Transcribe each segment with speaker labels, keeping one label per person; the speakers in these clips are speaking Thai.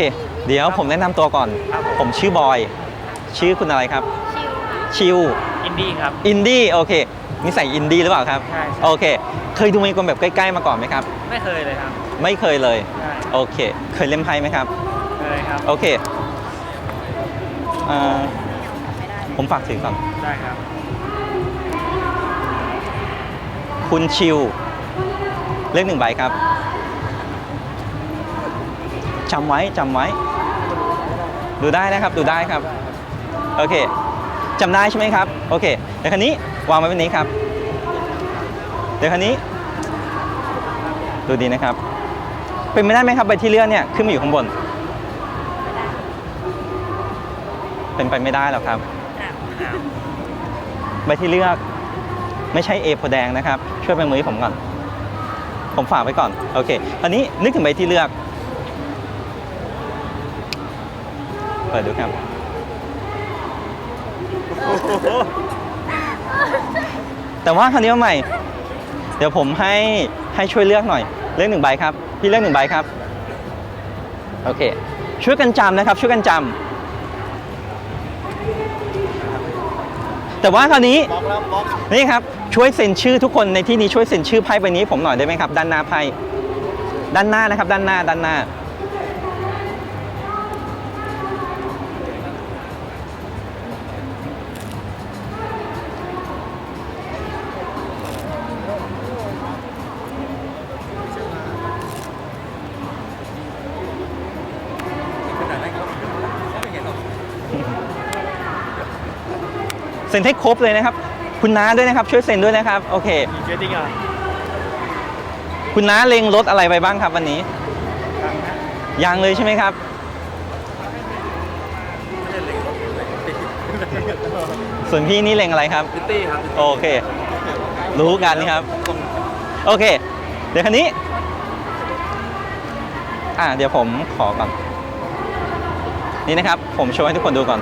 Speaker 1: เคเดี๋ยวผมแนะนำตัวก่อน
Speaker 2: ครับผม
Speaker 1: ผมชื่อบอย ชื่อคุณอะไรครับ
Speaker 3: ชิลค่ะ
Speaker 1: ชิว
Speaker 2: อินดี้ครับ
Speaker 1: อินดี้โอเคนิสัยอินดี้หรือเปล่าครับ
Speaker 2: ใช่ใช่
Speaker 1: โอเค เคยดูมีคนแบบใกล้ๆมาก่อนไหมครับ
Speaker 2: ไม่เคยเลยครับ
Speaker 1: ไม่เคยเลย
Speaker 2: ใช่
Speaker 1: โอเค เคยเล่นไพ่ไหมครับ
Speaker 2: เคยครับ
Speaker 1: โอเคเอ่อผมฝากถึงก่อน
Speaker 2: ได้ครับ
Speaker 1: คุณชิว เลขหนึ่งใบครับ จำไว้จำไว้ ดูได้นะครับดูได้ครับโอเคจำได้ใช่ไหมครับโอเคเดี๋ยวคันนี้วางไว้แบบนี้ครับ เดี๋ยวคันนี้ ดูดีนะครับ เป็นไม่ได้ไหมครับใบที่เลื่อนเนี่ยขึ้นมาอยู่ข้างบน เป็นไปไม่ได้หรอกครับใบที่เลือกไม่ใช่เอโพแดงนะครับ ช่วยเป็นมือให้ผมก่อน ผมฝากไว้ก่อน โอเคอันนี้นึกถึงใบที่เลือก เปิดดูครับแต่ว่าคราวนี้ใหม่ เดี๋ยวผมให้ให้ช่วยเลือกหน่อย เลือกหนึ่งใบครับ พี่เลือกหนึ่งใบครับ โอเค ช่วยกันจำนะครับ ช่วยกันจำแต่ว่าคราวนี้นี่ครับช่วยเซ็นชื่อทุกคนในที่นี้ช่วยเซ็นชื่อไพ่ใบนี้ผมหน่อยได้ไหมครับ ด้านหน้าไพ่ด้านหน้านะครับ ด้านหน้าด้านหน้า เซ็นให้ครบเลยนะครับ คุณน้าด้วยนะครับ ช่วยเซ็นด้วยนะครับโอเค
Speaker 2: มีเจดิ้งอะ
Speaker 1: คุณน้าเล็งรถอะไรไปบ้างครับวันนี้
Speaker 2: ยังนะ
Speaker 1: ยังเลยใช่ไหมครับ
Speaker 2: ไม่ได้เล็งรถเลย
Speaker 1: ส่วนพี่นี่เล็งอะไรครับ
Speaker 2: พิตตี้ครับ
Speaker 1: โอเค รู้กันครับ โอเค เดี๋ยวคันนี้ อ่าเดี๋ยวผมขอก่อน นี่นะครับ ผมโชว์ให้ทุกคนดูก่อน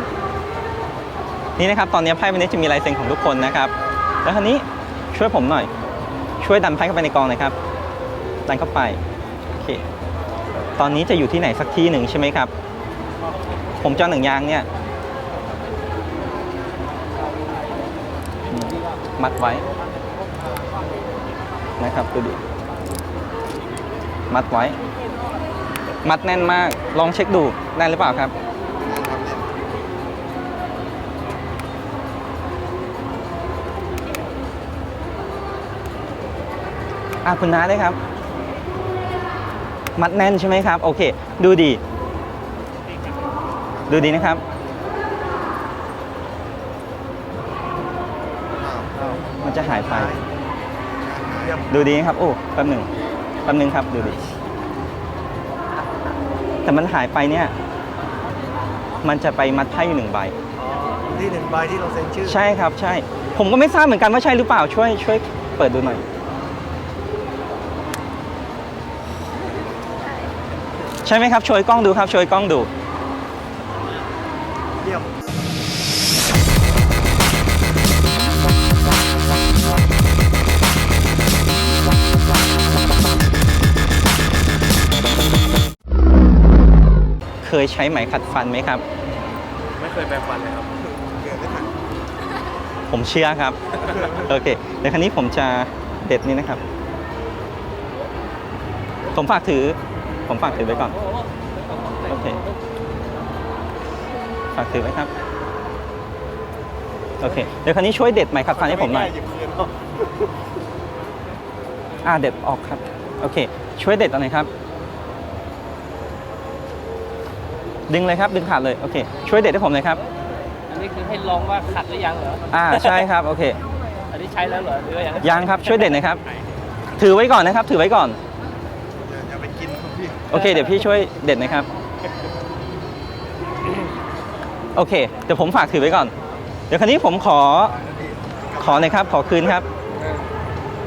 Speaker 1: นี่นะครับตอนนี้ไพ่ใบนี้จะมีลายเซ็นของทุกคนนะครับแล้วคันนี้ช่วยผมหน่อย ช่วยดันไพ่เข้าไปในกองหน่อยครับดันเข้าไปโอเคตอนนี้จะอยู่ที่ไหนสักที่หนึ่งใช่ไหมครับ ผมจะเอาหนึ่งยางเนี่ยมมัดไว้นะครับดูดิมัดไว้ มัดแน่นมากลองเช็คดูแน่นหรือเปล่าครับ อะคุณน้าได้ครับ มัดแน่นใช่ไหมครับ โอเค ดูดี ดูดีนะครับ มันจะหายไป
Speaker 2: เยี่ยม
Speaker 1: ดูดีนะครับ โอ้แป๊บหนึ่งแป๊บหนึ่งครับ ดูดี แต่มันหายไปเนี่ย มันจะไปมัดไพ่อยู่หนึ่งใบ
Speaker 2: อ๋อที่หนึ่งใบที่เราเซ็นชื่อ
Speaker 1: ใช่ครับ ใช่ ผมก็ไม่ทราบเหมือนกันว่าใช่หรือเปล่า ช่วย ช่วย เปิดดูหน่อย ใช่ไหมครับช่วยกล้องดูครับช่วยกล้องดู
Speaker 2: เยี่ยม
Speaker 1: เคยใช้ไหมขัดฟันไหมครับ
Speaker 2: ไม่เคยแปรงฟันเลยครับเกิดไม่ทัน
Speaker 1: ผมเชื่อครับ โอเคเดี๋ยวครั้นี้ผมจะเด็ดนี้นะครับ ผมฝากถือ ผมฝากถือไว้ก่อน โอเค ฝากถือไว้ครับ โอเค เดี๋ยวครั้นี้ช่วยเด็ดไหมขัดฟันให้ผมหน่อย
Speaker 2: หยิบคืนเอา
Speaker 1: อ่าเด็ดออกครับ โอเค ช่วยเด็ดเอาหน่อยครับ ดึงเลยครับดึงขาดเลย โอเค ช่วยเด็ดให้ผมเลยครับ
Speaker 4: อันนี้คือให้ลองว่าขัดหรือยังเหรอ
Speaker 1: อ่า ใช่ครับ โอเค
Speaker 4: อันนี้ใช้แล้วเหรอหรือว่ายัง
Speaker 1: ยังครับ ช่วยเด็ดหน่อยครับ ถือไว้ก่อนนะครับ ถือไว้ก่อน
Speaker 2: อย่าอย่าไปกินครับพี่
Speaker 1: โอเค เดี๋ยวพี่ช่วยเด็ดหนะครับ โอเค เดี๋ยวผมฝากถือไว้ก่อน เดี๋ยวคราวนี้ผมขอ ขอหน่อยครับ ขอคืนครับ
Speaker 4: เออ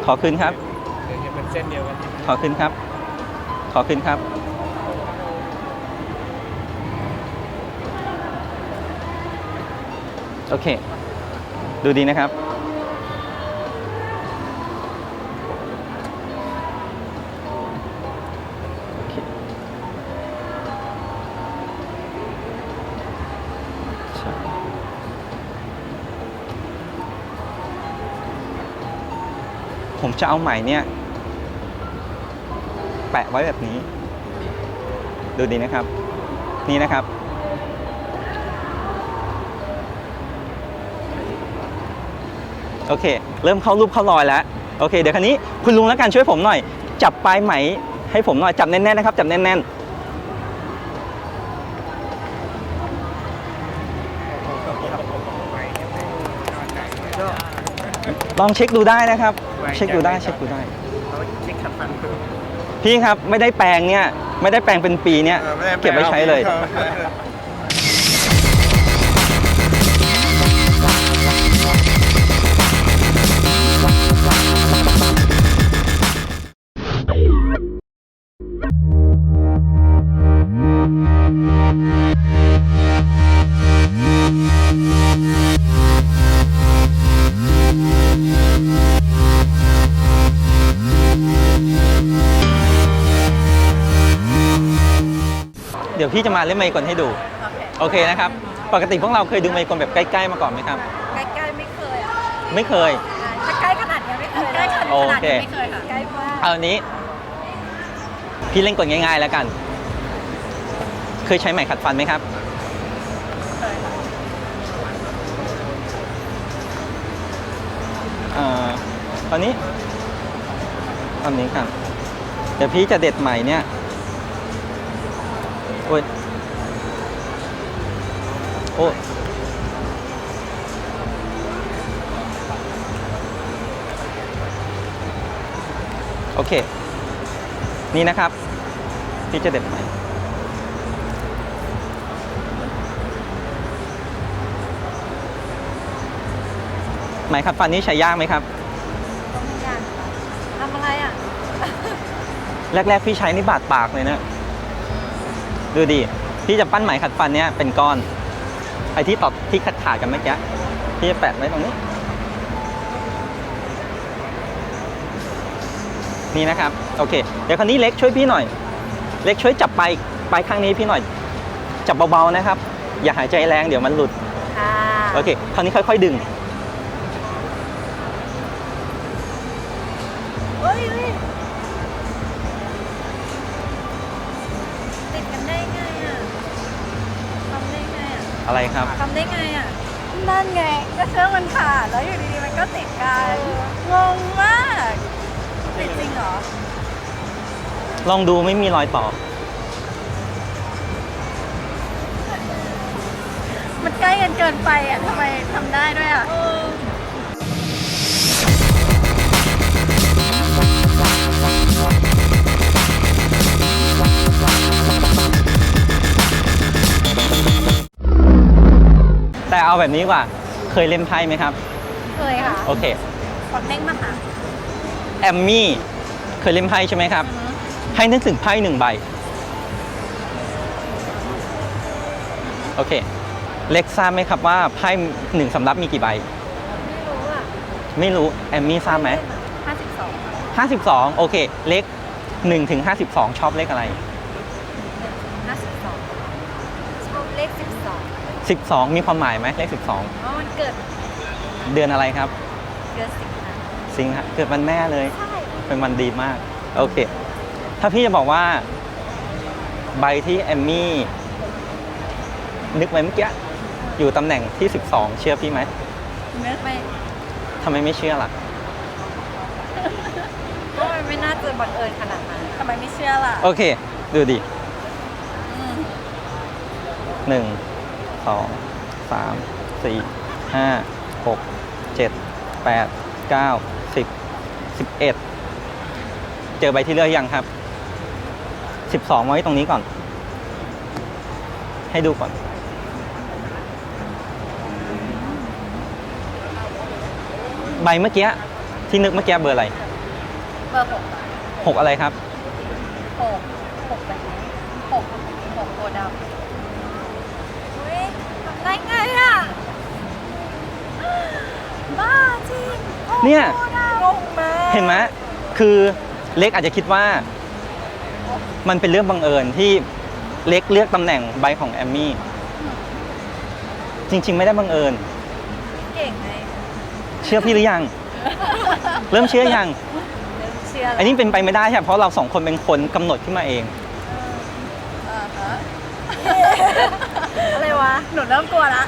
Speaker 1: ขอคืนครับ
Speaker 4: เดี๋ยวจะเป็นเส้นเดียวกัน
Speaker 1: ขอคืนครับ ขอคืนครับ โอเค ดูดีนะครับ ผมจะเอาไหมเนี่ยแปะไว้แบบนี้ ดูดีนะครับ นี่นะครับ โอเค เริ่มเข้ารูปเข้ารอยแล้ว โอเค เดี๋ยวคันนี้คุณลุงแล้วกันช่วยผมหน่อย จับปลายไหมให้ผมหน่อย จับแน่นๆนะครับ จับแน่นๆลองเช็คดูได้นะครับ เช็คดูได้เช็คดูได้
Speaker 2: เราเช็คขัดฟัน
Speaker 1: พี่ครับไม่ได้แปลงเนี่ยไม่ได้แปลงเป็นปีเนี่ย
Speaker 2: ออม่ด้
Speaker 1: เก็บไว้ใช้เลย
Speaker 2: ออ
Speaker 1: พี่จะมาเล่นไมค์กลให้ดู
Speaker 3: โอเค
Speaker 1: โอเคนะครับ ปกติพวกเราเคยดูไมค์กลแบบใกล้ๆมาก่อนไหมครับ
Speaker 3: ใกล้ๆไม่เคยอะ
Speaker 1: ไม่เคย
Speaker 3: ถ้าใกล้ขนาดนี้ไม่เคยใกล้ขนาด
Speaker 1: โอ
Speaker 3: นี้
Speaker 1: เค
Speaker 3: ไม่เคยค่ะใกล้มาก
Speaker 1: เอาอันนี้ พี่เล่นกลง่ายๆแล้วกัน เคยใช้ไหมขัดฟันไหมครับ
Speaker 3: เคยค่ะ
Speaker 1: เอ่อตอนนี้อันนี้กันเดี๋ยวพี่จะเด็ดใหม่เนี่ย โอ้ย โอ้โอเค นี่นะครับพี่จะเด็ดใหม่ไหมขัดฟันนี้ใช้ยากไหมครับ
Speaker 3: ต้องยากทำอะไรอะ
Speaker 1: แรกๆพี่ใช้นี่บาดปากเลยนะ ดูดิพี่จะปั้นไหมขัดฟันเนี่ยเป็นก้อน ไอ้ที่ตอดที่ขาดขาดๆกันเมื่อกี้พี่จะแปะไว้ตรงนี้ นี่นะครับ โอเค เดี๋ยวคราวนี้เล็กช่วยพี่หน่อย เล็กช่วยจับไปไปลายข้างนี้พี่หน่อย จับเบาๆนะครับ อย่าหายใจแรงเดี๋ยวมันหลุด
Speaker 3: ค่ะ
Speaker 1: โอเค คราวนี้ค่อย ๆ ดึง
Speaker 3: อะอะ
Speaker 1: ไรครับ
Speaker 3: ทำได้ไงอะ นั่นไง ก็เชือกมันขาดแล้วอยู่ดีๆมันก็ติดกันงงมากติดจริงเหรอ
Speaker 1: ลองดูไม่มีรอยต่อ
Speaker 3: มันใกล้กันเกินไปอะทำไมทำได้ด้วยอะ
Speaker 1: เอาแบบนี้ดีกว่า เคยเล่นไพ่ไหมครับ
Speaker 3: เคยค่ะ
Speaker 1: โอเค
Speaker 3: ขอเด้งมาค่ะ
Speaker 1: แอมมี่ เคยเล่นไพ่ใช่ไหมครับให้นึกถึงไพ่หนึ่งใบ โอเค เล็กทราบไหมครับว่าไพ่หนึ่งสำรับมีกี่ใบ
Speaker 3: ไม่รู้อะ
Speaker 1: ไม่รู้ แอมมี่ทราบไหม
Speaker 3: ห้าสิบสอง
Speaker 1: 52 โอเค เล็ก1ถึง52 ชอบเลขอะไร
Speaker 3: ห้าสิบสองชอบเลขสิบสอง
Speaker 1: 12 มีความหมายไหมเลข
Speaker 3: เพราะมันเกิด
Speaker 1: 12 เดือนอะไรครับ
Speaker 3: เดือนสิงหา
Speaker 1: สิงหาเกิดวันแม่เลย
Speaker 3: ใช่
Speaker 1: เป็นวันดีมาก โอเค ถ้าพี่จะบอกว่า ใบที่แอมมี่ นึกไว้เมื่อกี้อยู่ตำแหน่งที่ 12 เชื่อพี่ไหม
Speaker 3: นึกไม่
Speaker 1: ทำไมไม่เชื่อล่ะ
Speaker 3: เพราะมันไม่น่าจะบังเอิญขนาดนั้นทำไมไม่เชื่อล่ะ
Speaker 1: โอเค ดูดิ
Speaker 3: อืม
Speaker 1: หนึ่ง สองสามสี่ห้าหกเจ็ดแปดเก้าสิบสิบเอ็ดเจอใบที่เลือกยังครับสิบสองไว้ตรงนี้ก่อน ให้ดูก่อนใบเมื่อกี้ที่นึกเมื่อกี้เบอร์อะไร
Speaker 3: เบอร์หก
Speaker 1: หกอะไรครับ
Speaker 3: หกหกแบบนี้หกหกโคดำเฮ้ยทำได้ไงอะ บ้า จริงหก
Speaker 1: เนี่ย
Speaker 3: โคดำงงมาก
Speaker 1: เห็นไหมคือเล็กอาจจะคิดว่า มันเป็นเรื่องบังเอิญที่เล็กเลือกตำแหน่งใบของแอมมี่ จริง ๆ ไม่ได้บังเอิญ
Speaker 3: เก่งไง
Speaker 1: เชื่อพี่หรือยัง
Speaker 3: อื
Speaker 1: เริ่มเชื่อยัง
Speaker 3: เชื่อ
Speaker 1: อันนี้เป็นไปไม่ได้ใช่ไหมเพราะเราสองคนเป็นคนกำหนดขึ้นมาเอง
Speaker 3: อ่าฮะอะไรวะ หนูเริ่มกลัวละ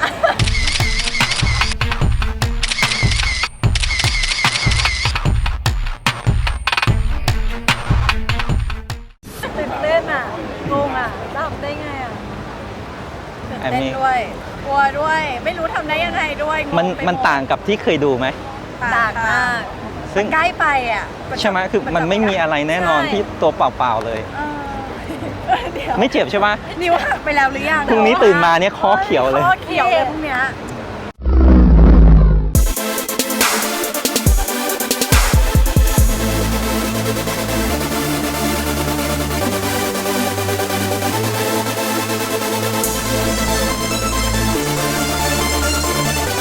Speaker 1: มัน
Speaker 3: ไปหด
Speaker 1: มันต่างกับที่เคยดูไหม
Speaker 3: ต่างมาก
Speaker 1: ซึ่ง
Speaker 3: ใกล้ไปอะ
Speaker 1: ใช่ไหมคือมันไม่มีอะไรแน่นอน
Speaker 3: ใช่
Speaker 1: ที่ตัวเปล่าๆเลย
Speaker 3: เออเดี๋ยว
Speaker 1: ไม่เจ็บใช่ปะ
Speaker 3: นิ้วหักไปแล้วหรือยัง
Speaker 1: พรุ่งนี้ตื่นมาเนี่ยคอเขียวเลย
Speaker 3: คอเขียวเลยพรุ่งเนี้ย